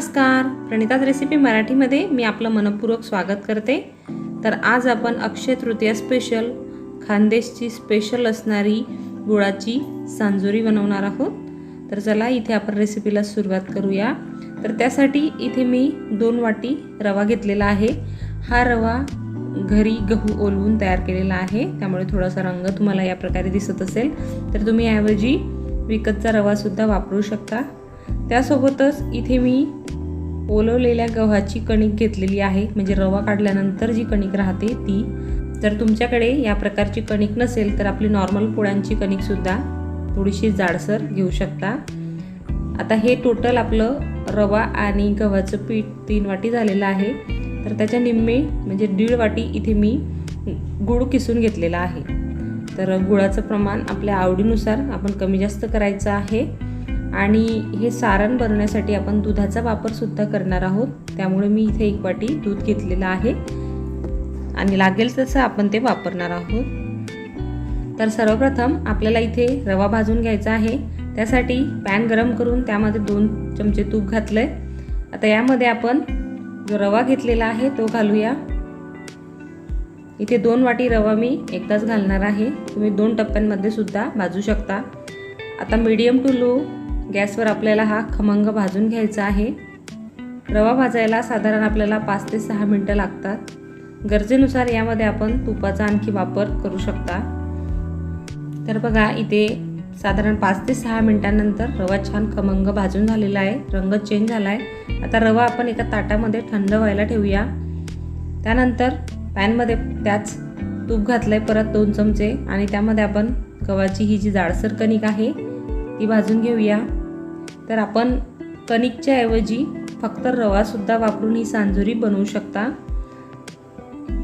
नमस्कार. प्रणिताज रेसिपी मराठीमध्ये मी आपलं मनपूर्वक स्वागत करते. तर आज आपण अक्षय तृतीया स्पेशल खानदेशची स्पेशल असणारी गुळाची सांजोरी बनवणार आहोत. तर चला इथे आपण रेसिपीला सुरुवात करूया. तर त्यासाठी इथे मी दोन वाटी रवा घेतलेला आहे. हा रवा घरी गहू ओलवून तयार केलेला आहे. त्यामुळे थोडासा रंग तुम्हाला या प्रकारे दिसत असेल. तर तुम्ही ऐवजी विकतचा रवासुद्धा वापरू शकता. त्यासोबतच इथे मी ओलवलेल्या गव्हाची कणिक घेतलेली आहे. म्हणजे रवा काढल्यानंतर जी कणिक राहते ती. जर तुमच्याकडे या प्रकारची कणिक नसेल तर आपली नॉर्मल पोळ्यांची कणिकसुद्धा थोडीशी जाडसर घेऊ शकता. आता हे टोटल आपलं रवा आणि गव्हाचं पीठ तीन वाटी झालेलं आहे. तर त्याच्या निम्मे म्हणजे दीड वाटी इथे मी गूळ किसून घेतलेला आहे. तर गुळाचं प्रमाण आपल्या आवडीनुसार आपण कमी जास्त करायचं आहे. आणि हे सारण बनवण्यासाठी आपण दुधाचा वापरसुद्धा करणार आहोत. त्यामुळे मी इथे एक वाटी दूध घेतलेलं आहे. आणि लागेल तसं आपण ते वापरणार आहोत. तर सर्वप्रथम आपल्याला इथे रवा भाजून घ्यायचा आहे. त्यासाठी पॅन गरम करून त्यामध्ये दोन चमचे तूप घातलं आहे आता यामध्ये आपण जो रवा घेतलेला आहे तो घालूया. इथे दोन वाटी रवा मी एकदाच घालणार आहे. तुम्ही दोन टप्प्यांमध्ये सुद्धा भाजू शकता. आता मीडियम टू लो गॅसवर आपल्याला हा खमंग भाजून घ्यायचा आहे. रवा भाजायला साधारण आपल्याला पाच ते सहा मिनटं लागतात. गरजेनुसार यामध्ये आपण तुपाचा आणखी वापर करू शकता. तर बघा इथे साधारण पाच ते सहा मिनटांनंतर रवा छान खमंग भाजून झालेला आहे. रंग चेंज झाला आहे आता रवा आपण एका ताटामध्ये थंड व्हायला ठेवूया. त्यानंतर पॅनमध्ये त्याच तूप घातलं आहे परत दोन चमचे. आणि त्यामध्ये आपण गव्हाची ही जी जाडसर कणिक आहे ती भाजून घेऊया. तर आपण कणिकच्या ऐवजी फक्त रवासुद्धा वापरून ही सांजुरी बनवू शकता.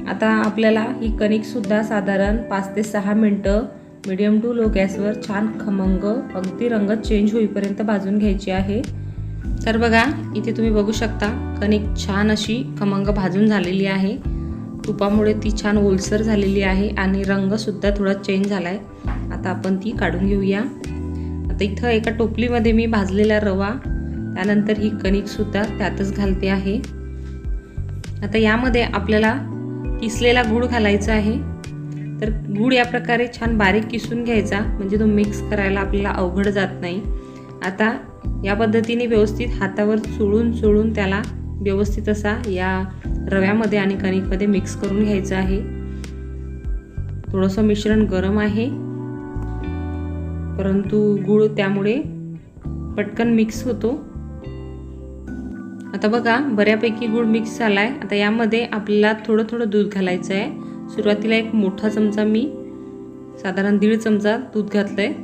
आता आपल्याला ही कणिकसुद्धा साधारण पाच ते सहा मिनटं मिडियम टू लो गॅसवर छान खमंग अगदी रंग चेंज होईपर्यंत भाजून घ्यायची आहे. तर बघा इथे तुम्ही बघू शकता कणिक छान अशी खमंग भाजून झालेली आहे. तुपामुळे ती छान ओलसर झालेली आहे आणि रंगसुद्धा थोडा चेंज झाला आहे आता आपण ती काढून घेऊया. आता इथं एका टोपलीमध्ये मी भाजलेला रवा त्यानंतर ही कणिकसुद्धा त्यातच घालते आहे. आता यामध्ये आपल्याला किसलेला गूळ घालायचा आहे. तर गूळ या प्रकारे छान बारीक किसून घ्यायचा म्हणजे तो मिक्स करायला आपल्याला अवघड जात नाही. आता या पद्धतीने व्यवस्थित हातावर चोळून चोळून त्याला व्यवस्थित असा या रव्यामध्ये आणि कणिकमध्ये मिक्स करून घ्यायचं आहे. थोडंसं मिश्रण गरम आहे. परंतु गूळ त्यामुळे पटकन मिक्स होतो. आता बघा बऱ्यापैकी गूळ मिक्स झाला आहे आता यामध्ये आपल्याला थोडं थोडं दूध घालायचं आहे सुरुवातीला एक मोठा चमचा मी साधारण दीड चमचा दूध घातलं आहे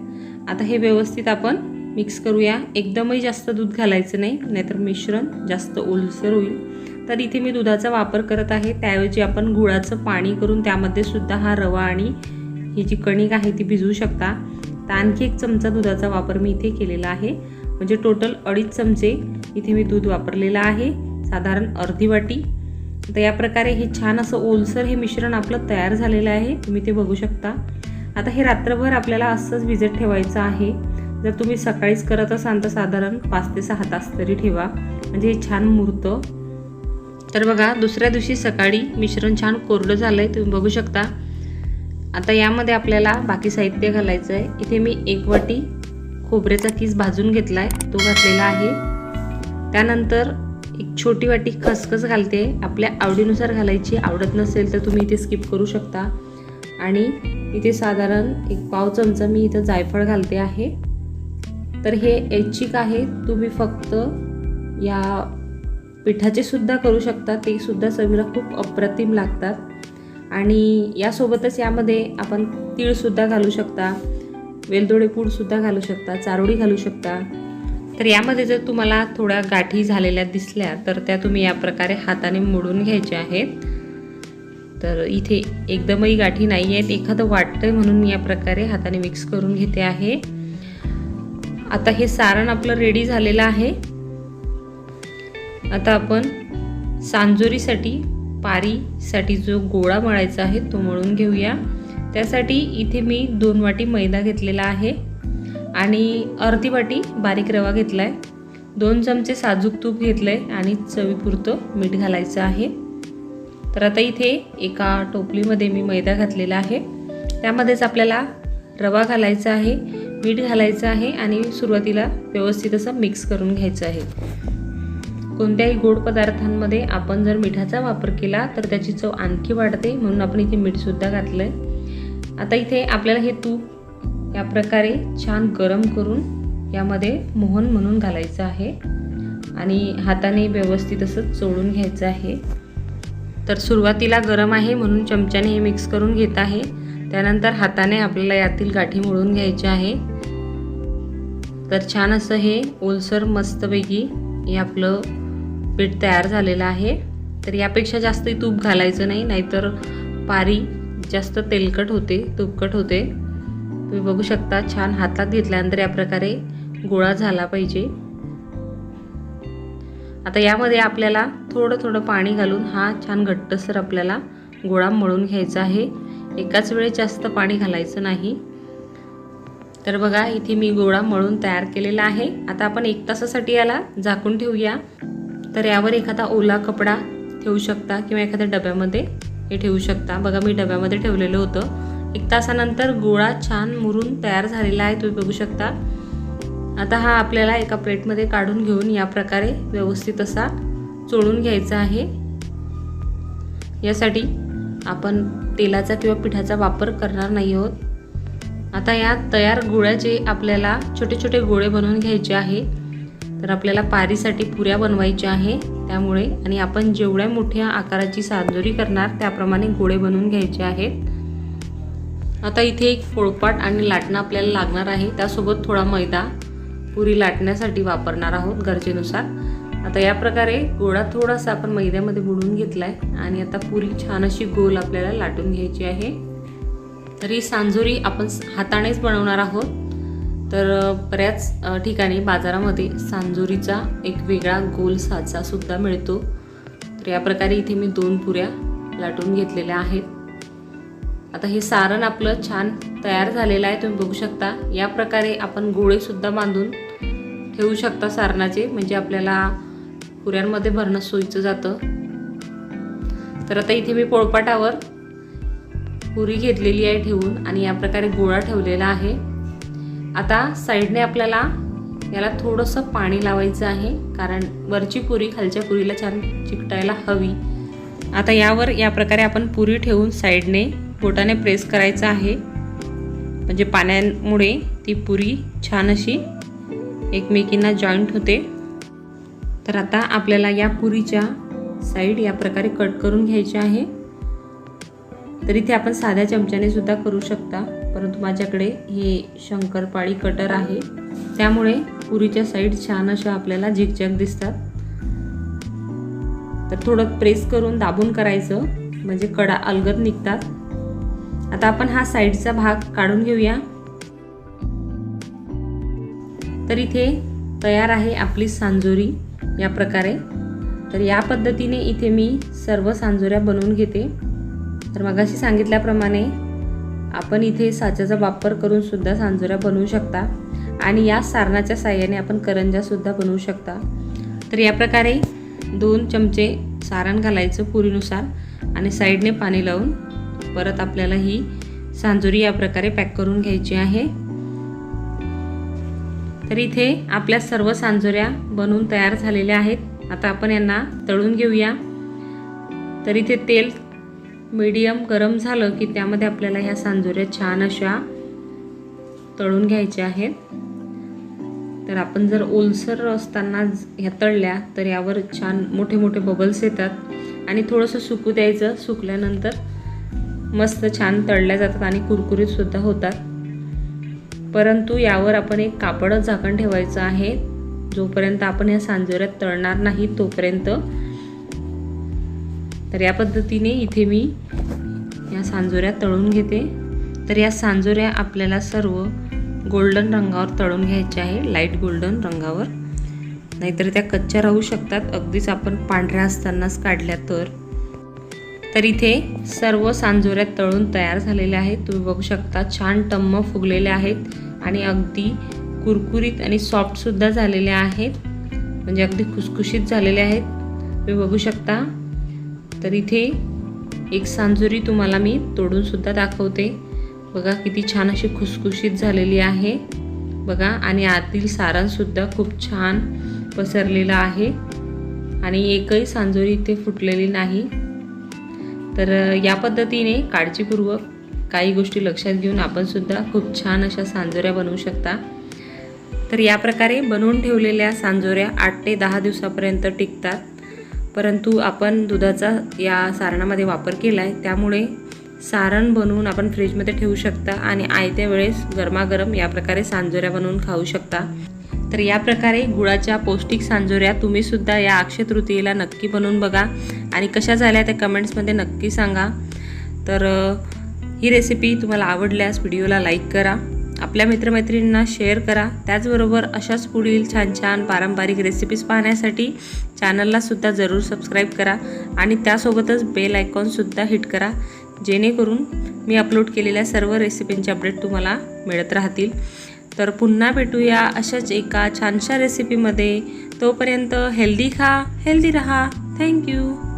आता हे व्यवस्थित आपण मिक्स करूया. एकदमही जास्त दूध घालायचं नाही नाहीतर मिश्रण जास्त ओलसर होईल. तर इथे मी दुधाचा वापर करत आहे. त्याऐवजी आपण गुळाचं पाणी करून त्यामध्ये सुद्धा हा रवा आणि ही जी कणिक आहे ती भिजवू शकता. तर आणखी एक चमचा दुधाचा वापर मी इथे केलेला आहे. म्हणजे टोटल अडीच चमचे इथे मी दूध वापरलेलं आहे. साधारण अर्धी वाटी. तर या प्रकारे हे छान असं ओलसर हे मिश्रण आपलं तयार झालेलं आहे. तुम्ही ते बघू शकता. आता हे रात्रभर आपल्याला असंच भिजत ठेवायचं आहे. जर तुम्ही सकाळीच करत असाल तर साधारण पाच ते सहा तास तरी ठेवा. म्हणजे हे छान मुरतं. तर बघा दुसऱ्या दिवशी सकाळी मिश्रण छान कोरडं झालं आहे तुम्ही बघू शकता. आता यामध्ये आपल्याला बाकी साहित्य घालायचं आहे इथे मी एक वाटी खोबऱ्याचा किस भाजून घेतला आहे तो घातलेला आहे. त्यानंतर एक छोटी वाटी खसखस घालते. आपल्या आवडीनुसार घालायची. आवडत नसेल तर तुम्ही इथे स्किप करू शकता. आणि इथे साधारण एक पाव चमचा मी इथं जायफळ घालते आहे. तर हे ऐच्छिक आहे. तुम्ही फक्त या पिठाचे सुद्धा करू शकता. ते सुद्धा चवीला खूप अप्रतिम लागतात. आणि यासोबतच यामध्ये आपण तीळसुद्धा घालू शकता वेलदोडे पूडसुद्धा घालू शकता चारोळी घालू शकता. तर यामध्ये जर तुम्हाला थोड्या गाठी झालेल्या दिसल्या तर त्या तुम्ही या प्रकारे हाताने मोडून घ्यायच्या आहेत. तर इथे एकदमही गाठी नाही आहेत एखादं वाटतं म्हणून मी या प्रकारे हाताने मिक्स करून घेते आहे. आता हे सारण आपलं रेडी झालेलं आहे. आता आपण सांजोरीसाठी पारीसाठी जो गोळा मळायचा आहे तो मळून घेऊया. त्यासाठी इथे मी दोन वाटी मैदा घेतलेला आहे आणि अर्धी वाटी बारीक रवा घेतला आहे दोन चमचे साजूक तूप घेतलं आहे आणि चवीपुरतं मीठ घालायचं आहे. तर आता इथे एका टोपलीमध्ये मी मैदा घातलेला आहे. त्यामध्येच आपल्याला रवा घालायचा आहे मीठ घालायचं आहे आणि सुरुवातीला व्यवस्थित असं मिक्स करून घ्यायचं आहे. कोणत्याही गोड पदार्थांमध्ये आपण जर मिठाचा वापर केला तर त्याची चव आणखी वाढते म्हणून आपण इथे मीठसुद्धा घातलं आहे आता इथे आपल्याला हे तूप या प्रकारे छान गरम करून यामध्ये मोहन म्हणून घालायचं आहे. आणि हाताने व्यवस्थित असं चोळून घ्यायचं आहे. तर सुरुवातीला गरम आहे म्हणून चमच्याने हे मिक्स करून घेत आहे. त्यानंतर हाताने आपल्याला यातील गाठी मोडून घ्यायची आहे. तर छान असं हे ओलसर मस्तपैकी हे आपलं पीठ तयार झालेलं आहे. तर यापेक्षा जास्त तूप घालायचं नाही नाहीतर पारी जास्त तेलकट होते तुपकट होते. तुम्ही बघू शकता छान हातात घेतल्यानंतर या प्रकारे गोळा झाला पाहिजे. आता यामध्ये आपल्याला थोडं थोडं पाणी घालून हा छान घट्टसर आपल्याला गोळा मळून घ्यायचा आहे. एकाच वेळेस जास्त पाणी घालायचं नाही. तर बघा इथे मी गोळा मळून तयार केलेला आहे. आता आपण एक तासासाठी याला झाकून ठेवूया. तर यावर एखादा ओला कपडा ठेवू शकता किंवा एखाद्या डब्यामध्ये हे ठेवू शकता. बघा मी डब्यामध्ये ठेवलेलं होतं. एक तासानंतर गोळा छान मुरून तयार झालेला आहे तुम्ही बघू शकता. आता हा आपल्याला एका प्लेटमध्ये काढून घेऊन या प्रकारे व्यवस्थित असा चोळून घ्यायचा आहे. यासाठी आपण तेलाचा किंवा पिठाचा वापर करणार नाही आहोत. आता या तयार गोळ्याचे आपल्याला छोटे छोटे गोळे बनवून घ्यायचे आहे. तर आपल्याला पारीसाठी पुऱ्या बनवायच्या आहे त्यामुळे आणि आपण जेवढ्या मोठ्या आकाराची सांजोरी करणार त्याप्रमाणे गोळे बनवून घ्यायचे आहेत. आता इथे एक पोळपाट आणि लाटणं आपल्याला लागणार आहे. त्यासोबत थोडा मैदा पुरी लाटण्यासाठी वापरणार आहोत गरजेनुसार. आता या प्रकारे गोळा थोडासा आपण मैद्यामध्ये बुडून घेतला आहे आणि आता पुरी छान अशी गोल आपल्याला लाटून घ्यायची आहे. तर ही सांजोरी आपण हातानेच बनवणार आहोत. तर बऱ्याच ठिकाणी बाजारामध्ये सांजोरीचा एक वेगळा गोल साचासुद्धा मिळतो. तर या प्रकारे इथे मी दोन पुऱ्या लाटून घेतलेल्या आहेत. आता हे सारण आपलं छान तयार झालेलं आहे तुम्ही बघू शकता. या प्रकारे आपण गोळेसुद्धा बांधून ठेवू शकता सारणाचे म्हणजे आपल्याला पुऱ्यांमध्ये भरणं सोयीचं जातं. तर आता इथे मी पोळपाटावर पुरी घेतलेली आहे ठेवून आणि या प्रकारे गोळा ठेवलेला आहे. आता साईडने आपल्याला याला थोडंसं पाणी लावायचं आहे कारण वरची पुरी खालच्या पुरीला छान चिकटायला हवी. आता यावर या प्रकारे आपण पुरी ठेवून साईडने बोटाने प्रेस करायचं आहे. म्हणजे पाण्यामुळे ती पुरी छान अशी एकमेकींना जॉईंट होते. तर आता आपल्याला या पुरीच्या साईड या प्रकारे कट करून घ्यायची आहे. तर इथे आपण साध्या चमच्याने सुद्धा करू शकता. परंतु माझ्याकडे हे शंकरपाळी कटर आहे. त्यामुळे पुरीच्या साईड छान अशा आपल्याला झिकझॅक दिसतात. तर थोडं प्रेस करून दाबून करायचं म्हणजे कडा अलगद निघतात. आता आपण हा साईडचा भाग काढून घेऊया. तर इथे तयार आहे आपली सांजोरी या प्रकारे. तर या पद्धतीने इथे मी सर्व सांजोऱ्या बनवून घेते. तर मगाशी सांगितल्याप्रमाणे आपण इथे साच्याचा वापर करून सुद्धा सांजोऱ्या बनवू शकता. आणि या सारणाच्या साह्याने आपण करंजासुद्धा बनवू शकता. तर या प्रकारे दोन चमचे सारण घालायचं पुरीनुसार आणि साईडने पाणी लावून परत आपल्याला ही सांजोरी या प्रकारे पॅक करून घ्यायची आहे. तर इथे आपल्या सर्व सांजोऱ्या बनवून तयार झालेल्या आहेत. आता आपण यांना तळून घेऊया. तर इथे तेल मीडियम गरम झालं की त्यामध्ये आपल्याला ह्या सांजोऱ्या छान अशा तळून घ्यायच्या आहेत. तर आपण जर ओलसर असताना ह्या तळल्या तर यावर छान मोठे मोठे बबल्स येतात. आणि थोडंसं सुकू द्यायचं सुकल्यानंतर मस्त छान तळल्या जातात आणि कुरकुरीतसुद्धा होतात. परंतु यावर आपण एक कापड झाकण ठेवायचं आहे. जोपर्यंत आपण या सांजोऱ्यात तळणार नाही तोपर्यंत तर या पद्धतीने इथे मी या सांजोऱ्या तळून घेते. तर या सांजोऱ्या आपल्याला सर्व गोल्डन रंगावर तळून घ्यायच्या आहे लाइट गोल्डन रंगावर. नाहीतर त्या कच्च्या राहू शकतात. अगदीच आपण पांढऱ्या असतानाच काढल्या तर. तर इथे सर्व सांजोऱ्या तळून तयार झालेल्या आहेत. तुम्ही बघू शकता छान टम्म फुगलेले आहेत आणि अगदी कुरकुरीत आणि सॉफ्टसुद्धा झालेल्या आहेत. म्हणजे अगदी खुसखुशीत झालेले आहेत. तुम्ही बघू शकता तर इथे एक सांजुरी तुम्हाला मी तोडूनसुद्धा दाखवते. बघा किती छान अशी खुसखुशीत झालेली आहे. बघा आणि आतील सारणसुद्धा खूप छान पसरलेलं आहे. आणि एकही सांजोरी इथे फुटलेली नाही. तर या पद्धतीने काळजीपूर्वक काही गोष्टी लक्षात घेऊन आपणसुद्धा खूप छान अशा सांजोऱ्या बनवू शकता. तर या प्रकारे बनवून ठेवलेल्या सांजोऱ्या आठ ते दहा दिवसापर्यंत टिकतात. परंतु आपण दुधाचा या सारणामध्ये वापर केला आहे त्यामुळे सारण बनवून आपण फ्रीजमध्ये ठेवू शकता आणि आयत्या वेळेस गरमागरम या प्रकारे सांजोऱ्या बनवून खाऊ शकता. तर या प्रकारे गुळाच्या पौष्टिक सांजोऱ्या तुम्हीसुद्धा या अक्षय तृतीयेला नक्की बनवून बघा आणि कशा झाल्या त्या कमेंट्समध्ये नक्की सांगा. तर ही रेसिपी तुम्हाला आवडल्यास व्हिडिओला लाईक करा. आपल्या मित्रमैत्रिणींना शेअर करा. त्याचबरोबर अशाच पुढील छान छान पारंपरिक रेसिपीज पाहण्यासाठी चॅनललासुद्धा जरूर सबस्क्राईब करा. आणि त्यासोबतच बेल आयकॉनसुद्धा हिट करा. जेणेकरून मी अपलोड केलेल्या सर्व रेसिपींचे अपडेट तुम्हाला मिळत राहतील. तर पुन्हा भेटूया अशाच एका छानशा रेसिपीमध्ये तोपर्यंत हेल्दी खा हेल्दी रहा. थँक्यू